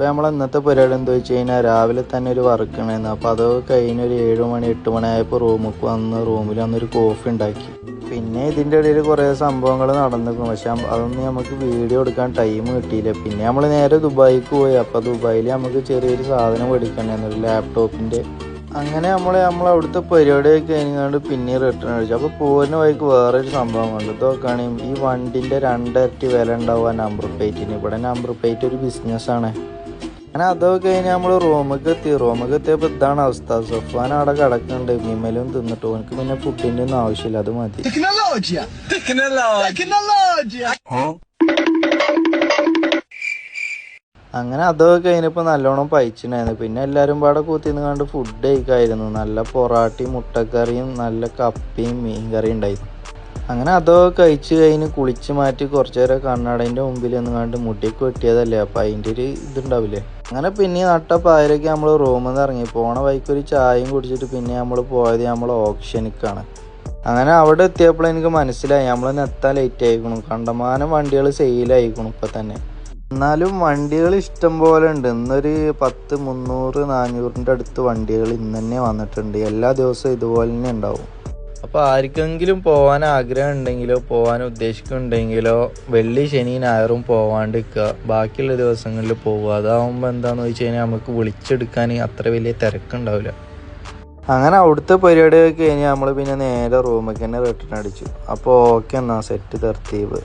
അപ്പോൾ നമ്മൾ ഇന്നത്തെ പരിപാടി എന്താ വെച്ച് കഴിഞ്ഞാൽ രാവിലെ തന്നെ ഒരു വർക്ക് ഉണ്ടായിരുന്നു അപ്പോൾ അത് കഴിഞ്ഞ് ഒരു ഏഴ് മണി എട്ട് മണി ആയപ്പോൾ റൂമിൽ വന്ന് റൂമിൽ വന്നൊരു കോഫി ഉണ്ടാക്കി പിന്നെ ഇതിന്റെ ഇടയിൽ കുറേ സംഭവങ്ങൾ നടന്നിരുന്നു. പക്ഷെ അതൊന്നും നമുക്ക് വീഡിയോ എടുക്കാൻ ടൈം കിട്ടിയില്ല. പിന്നെ നമ്മൾ നേരെ ദുബായിക്ക് പോയി. അപ്പോൾ ദുബായിൽ നമുക്ക് ചെറിയൊരു സാധനം മേടിക്കണ്ടായിരുന്നു ഒരു ലാപ്ടോപ്പിന്റെ അങ്ങനെ നമ്മൾ നമ്മൾ അവിടുത്തെ പരിപാടിയൊക്കെ കഴിഞ്ഞാണ്ട് പിന്നെ റിട്ടേൺ അടിച്ചു. അപ്പോൾ പോരുന്ന വഴിക്ക് വേറൊരു സംഭവം കണ്ടു ഇതൊക്കെയാണെങ്കിൽ ഈ വണ്ടിന്റെ രണ്ടരട്ടി വില ഉണ്ടാവുക നമ്പർ പ്ലേറ്റിന് ഇവിടെ നമ്പർ പ്ലേറ്റ് ഒരു ബിസിനസ്സാണ് അങ്ങനെ അതൊക്കെ കഴിഞ്ഞ് നമ്മൾ റൂമിലേക്ക് എത്തി റൂമിലേക്ക് എത്തിയപ്പോൾ ഇതാണ് അവസ്ഥ. സഫാൻ അവിടെ കിടക്കുന്നുണ്ട് വിമലും തിന്നിട്ട് ഓനക്ക് പിന്നെ ഫുഡിന്റെ ഒന്നും ആവശ്യമില്ല. അത് മതി! അങ്ങനെ അതൊക്കെ കഴിഞ്ഞപ്പോൾ നല്ലോണം പയിച്ചിട്ടുണ്ടായിരുന്നു പിന്നെ എല്ലാരും പാടെ കൂത്തിന്ന് കണ്ട് ഫുഡ് കഴിക്കായിരുന്നു. നല്ല പൊറാട്ടയും മുട്ടക്കറിയും നല്ല കപ്പയും മീൻ കറിയും ഉണ്ടായിരുന്നു. അങ്ങനെ അതൊക്കെ കഴിച്ച് കഴിഞ്ഞ് കുളിച്ച് മാറ്റി കുറച്ചു നേരം കണ്ണടേന്റെ മുമ്പിൽ നിന്ന് കണ്ട് മുടിയൊക്കെ വെട്ടിയതല്ലേ? അപ്പം അതിന്റെ ഒരു ഇതുണ്ടാവില്ലേ? അങ്ങനെ പിന്നെ നട്ട പായലൊക്കെ നമ്മൾ റൂമിൽ നിന്ന് ഇറങ്ങി. പോണ വഴിക്ക് ഒരു ചായയും കുടിച്ചിട്ട് പിന്നെ നമ്മൾ പോയത് നമ്മൾ ഓപ്ഷനിക്കാണ്. അങ്ങനെ അവിടെ എത്തിയപ്പോൾ എനിക്ക് മനസ്സിലായി. നമ്മൾ എത്താൻ ലേറ്റ് ആയിക്കണു. കണ്ടമാനം വണ്ടികൾ സെയിലായിക്കണു ഇപ്പം തന്നെ. എന്നാലും വണ്ടികൾ ഇഷ്ടം പോലെ ഉണ്ട്. ഇന്നൊരു പത്ത് മുന്നൂറ് നാനൂറിന്റെ അടുത്ത് വണ്ടികൾ ഇന്ന് തന്നെ വന്നിട്ടുണ്ട്. എല്ലാ ദിവസവും ഇതുപോലെ തന്നെ ഉണ്ടാവും. അപ്പോൾ ആർക്കെങ്കിലും പോകാൻ ആഗ്രഹം ഉണ്ടെങ്കിലോ പോകാൻ ഉദ്ദേശിക്കുന്നുണ്ടെങ്കിലോ വെള്ളി ശനി ഞായറും പോവാണ്ടിരിക്കുക ബാക്കിയുള്ള ദിവസങ്ങളിൽ പോവുക അതാവുമ്പോൾ എന്താണെന്ന് വെച്ച് കഴിഞ്ഞാൽ നമുക്ക് വിളിച്ചെടുക്കാൻ അത്ര വലിയ തിരക്കുണ്ടാവില്ല. അങ്ങനെ അവിടുത്തെ പരിപാടി കഴിഞ്ഞ് നമ്മൾ പിന്നെ നേരെ റൂമിലേക്ക് തന്നെ റിട്ടേൺ അടിച്ചു. അപ്പോൾ ഓക്കെ എന്നാൽ സെറ്റ് തർത്തീവ്.